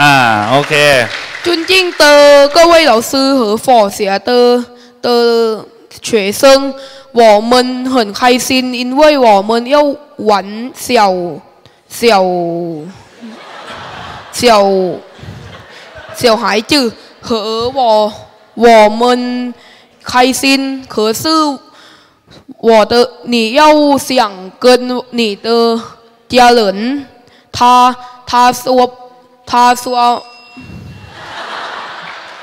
อ่า โอเค 尊敬的各位老师和法协的的学生，我们很开心，因为我们要玩小小小小孩子和我我们开心，可是我的你要想跟你的家人，他他说 他说。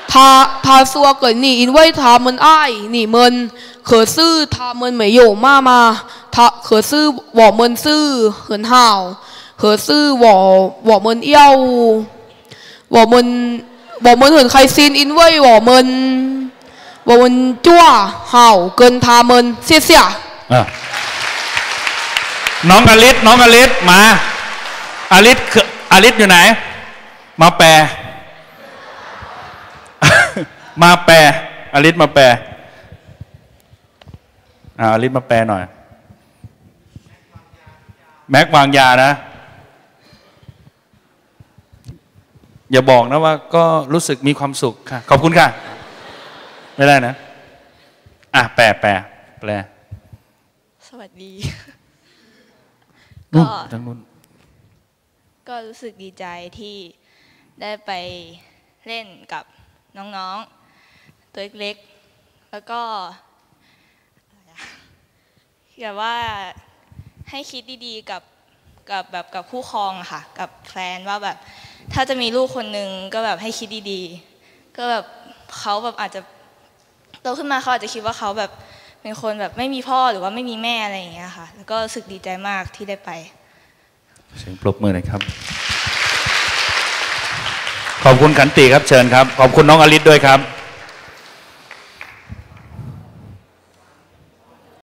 他他说给你，因为他们爱你们，可是他们没有妈妈，他可是我们是很好，可是我我们要我们我们很开心，因为我们我们做好跟他们，谢谢。 อ่ะน้องอลิสน้องอลิสมาอลิสคืออลิสอยู่ไหน มาแปล มาแปลอลิสมาแปลอ่าอลิสมาแปลหน่อย แม็กวางยานะ อย่าบอกนะว่าก็รู้สึกมีความสุขค่ะ ขอบคุณค่ะ ไม่ได้นะ อะ แปลแปลแปล สวัสดีนู่นก็ทางนู้นก็รู้สึกดีใจที่ ได้ไปเล่นกับน้องๆ ตัวเล็กๆ แล้วก็แบบว่าให้คิดดีๆกับกับแบบกับคู่ครองค่ะ กับแฟนว่าแบบถ้าจะมีลูกคนหนึ่งก็แบบให้คิดดีๆ ก็แบบเขาแบบอาจจะโตขึ้นมาเขาอาจจะคิดว่าเขาแบบเป็นคนแบบไม่มีพ่อหรือว่าไม่มีแม่อะไรอย่างเงี้ยค่ะ แล้วก็รู้สึกดีใจมากที่ได้ไป เสียงปรบมือหน่อยครับ ขอบคุณขันติครับเชิญครับ ขอบคุณน้องอลิศด้วยครับ